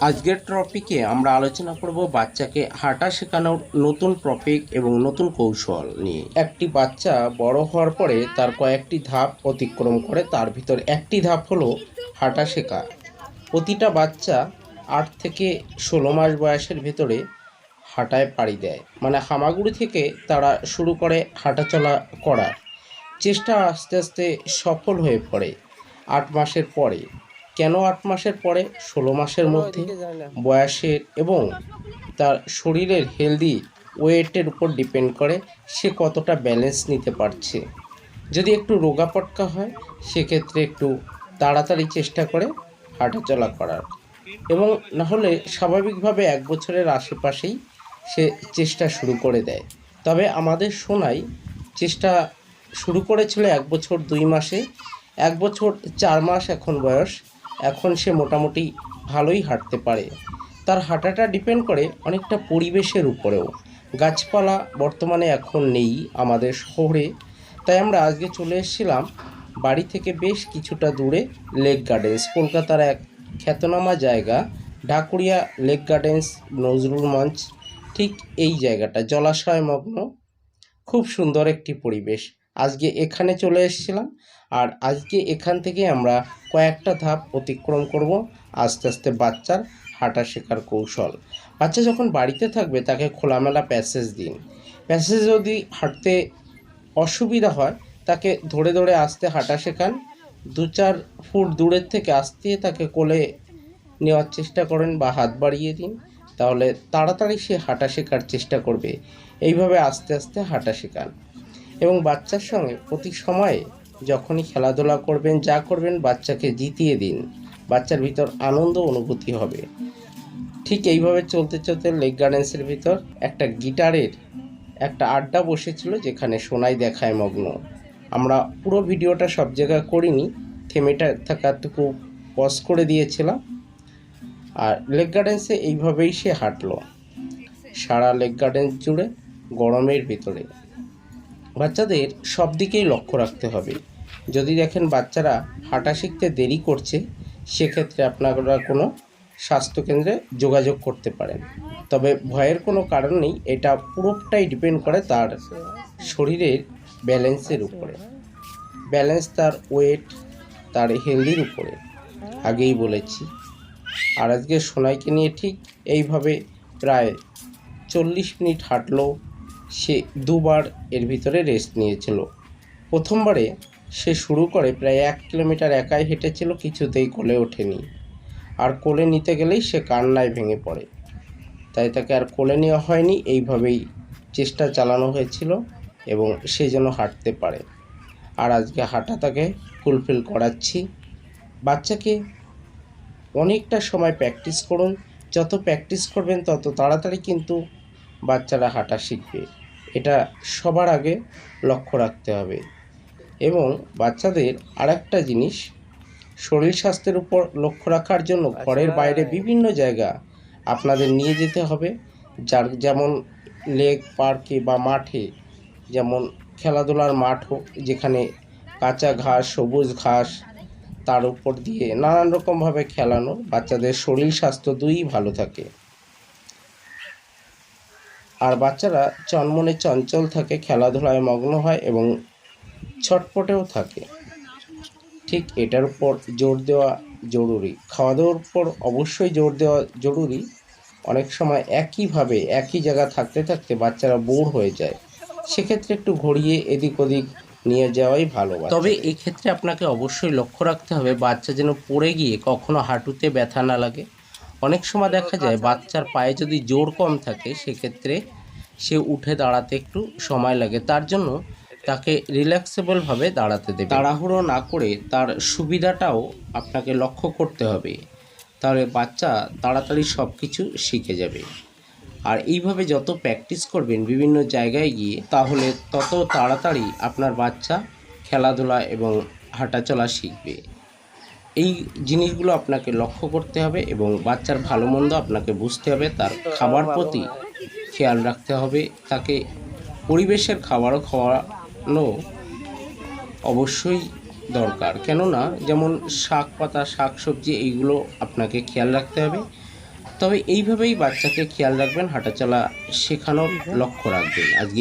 আজকের টপিকে আমরা আলোচনা করব বাচ্চাকে হাঁটা শেখানোর নতুন টপিক এবং নতুন কৌশল নিয়ে। একটি বাচ্চা বড় হওয়ার পরে তার কয়েকটি ধাপ অতিক্রম করে, তার ভিতর একটি ধাপ হলো হাঁটা শেখা। প্রতিটা বাচ্চা আট থেকে ষোলো মাস বয়সের ভেতরে হাঁটায় পাড়ি দেয়। মানে হামাগুড়ি থেকে তারা শুরু করে হাঁটাচলা করার। চেষ্টা আস্তে আস্তে সফল হয়ে পড়ে আট মাসের পরে। কেন আট মাসের পরে? ষোলো মাসের মধ্যে বয়সের এবং তার শরীরের হেলদি ওয়েটের উপর ডিপেন্ড করে সে কতটা ব্যালেন্স নিতে পারছে। যদি একটু রোগা পটকা হয় সেক্ষেত্রে একটু তাড়াতাড়ি চেষ্টা করে হাঁটাচলা করার। এবং না হলে স্বাভাবিকভাবে এক বছরের আশেপাশেই সে চেষ্টা শুরু করে দেয়। তবে আমাদের সোনাই চেষ্টা শুরু করেছিল এক বছর দুই মাসে। এক বছর চার মাস এখন বয়স। এখন সে মোটামুটি ভালোই হাঁটতে পারে। তার হাঁটাটা ডিপেন্ড করে অনেকটা পরিবেশের উপরেও। গাছপালা বর্তমানে এখন নেই আমাদের শহরে। তাই আমরা আজকে চলে এসেছিলাম বাড়ি থেকে বেশ কিছুটা দূরে লেক গার্ডেন্স কলকাতার এক খ্যাতনামা জায়গা, ঢাকুরিয়া লেক গার্ডেন্স নজরুল মঞ্চ, ঠিক এই জায়গাটা জলাশয় মগ্ন খুব সুন্দর একটি পরিবেশ। আজকে এখানে চলে এসেছিলাম। আর আজকে এখান থেকে আমরা কয়েকটা ধাপ অতিক্রম করব আস্তে আস্তে বাচ্চার হাঁটা শেখার কৌশল। বাচ্চা যখন বাড়িতে থাকবে, তাকে খোলামেলা প্যাসেজ দিন। প্যাসেজ যদি হাঁটতে অসুবিধা হয়, তাকে ধরে ধরে আসতে হাঁটা শেখান। দু চার ফুট দূরের থেকে আসতে তাকে কোলে নেওয়ার চেষ্টা করেন বা হাত বাড়িয়ে দিন। তাহলে তাড়াতাড়ি সে হাঁটা শেখার চেষ্টা করবে। এইভাবে আস্তে আস্তে হাঁটা শেখান। এবং বাচ্চার সঙ্গে প্রতি সময়ে যখনই খেলাধুলা করবেন, যা করবেন, বাচ্চাকে জিতিয়ে দিন। বাচ্চার ভিতর আনন্দ অনুভূতি হবে। ঠিক এইভাবে চলতে চলতে লেক গার্ডেন্সের ভিতর একটা গিটারের একটা আড্ডা বসেছিল, যেখানে সোনাই দেখায় মগ্ন। আমরা পুরো ভিডিওটা সব জায়গায় করিনি থেমেটা থাকাটুকু পজ করে দিয়েছিলাম। আর লেক গার্ডেন্সে এইভাবেই সে হাঁটলো। সারা লেক গার্ডেন্স জুড়ে গরমের ভিতরে। বাচ্চাদের সব দিকেই লক্ষ্য রাখতে হবে। যদি দেখেন বাচ্চারা হাঁটা শিখতে দেরি করছে, সেক্ষেত্রে আপনারা কোনো স্বাস্থ্যকেন্দ্রে যোগাযোগ করতে পারেন। তবে ভয়ের কোনো কারণ নেই, এটা পুরোটাই ডিপেন্ড করে তার শরীরের ব্যালেন্সের উপরে। ব্যালেন্স তার ওয়েট তার হেলদির উপরে। আগেই বলেছি। আর আজকে সোনাইকে নিয়ে ঠিক এইভাবে প্রায় চল্লিশ মিনিট হাঁটলো সে দুবার এর ভিতরে রেস্ট নিয়েছিল। প্রথমবারে সে শুরু করে প্রায় এক কিলোমিটার একাই হেঁটেছিল, কিছুতেই কোলে ওঠেনি। আর কোলে নিতে গেলেই সে কান্নায় ভেঙে পড়ে। তাই তাকে আর কোলে নেওয়া হয়নি, এইভাবেই চেষ্টা চালানো হয়েছিল এবং সে যেন হাঁটতে পারে। আর আজকে হাঁটা তাকে ফুলফিল করাচ্ছি। বাচ্চাকে অনেকটা সময় প্র্যাকটিস করুন। যত প্র্যাকটিস করবেন, তত তাড়াতাড়ি কিন্তু বাচ্চারা হাঁটা শিখবে। এটা সবার আগে লক্ষ্য রাখতে হবে। এবং বাচ্চাদের আরেকটা জিনিস শরীর স্বাস্থ্যের উপর লক্ষ্য রাখার জন্য ঘরের বাইরে বিভিন্ন জায়গা আপনাদের নিয়ে যেতে হবে। যার যেমন লেক পার্কে বা মাঠে যেমন খেলাধুলার মাঠ হোক যেখানে কাঁচা ঘাস সবুজ ঘাস তার উপর দিয়ে নানান রকমভাবে খেলানো বাচ্চাদের শরীর স্বাস্থ্য দুই ভালো থাকে। আর বাচ্চারা চনমনে চঞ্চল থাকে, খেলাধুলায় মগ্ন হয় এবং ছটপটেও থাকে। ঠিক এটার উপর জোর দেওয়া জরুরি। খাওয়া দাওয়ার উপর অবশ্যই জোর দেওয়া জরুরি। অনেক সময় একইভাবে, একই জায়গা থাকতে থাকতে বাচ্চারা বোর হয়ে যায়। সেক্ষেত্রে একটু ঘুরিয়ে এদিক ওদিক নিয়ে যাওয়াই ভালো তবে এক্ষেত্রে আপনাকে অবশ্যই লক্ষ্য রাখতে হবে, বাচ্চা যেন পড়ে গিয়ে কখনো হাঁটুতে ব্যথা না লাগে। অনেক সময় দেখা যায় বাচ্চার পায়ে যদি জোর কম থাকে, সেক্ষেত্রে সে উঠে দাঁড়াতে একটু সময় লাগে। তার জন্য তাকে রিল্যাক্সেবলভাবে দাঁড়াতে দেবে। তাড়াহুড়ো না করে তার সুবিধাটাও আপনাকে লক্ষ্য করতে হবে। তাহলে বাচ্চা তাড়াতাড়ি সব কিছু শিখে যাবে। আর এইভাবে যত প্র্যাকটিস করবেন বিভিন্ন জায়গায় গিয়ে, তাহলে তত তাড়াতাড়ি আপনার বাচ্চা খেলাধুলা এবং হাঁটাচলা শিখবে। এই জিনিসগুলো আপনাকে লক্ষ্য করতে হবে এবং বাচ্চার ভালো মন্দ আপনাকে বুঝতে হবে, তার খাবার প্রতি খেয়াল রাখতে হবে, তাকে পরিবেশের খাবারও খাওয়ানো অবশ্যই দরকার। কেননা যেমন শাক পাতা, শাক সবজি এইগুলো আপনাকে খেয়াল রাখতে হবে। তবে এইভাবেই বাচ্চাকে খেয়াল রাখবেন, হাঁটাচলা শেখানোর লক্ষ্য রাখবেন। আজকে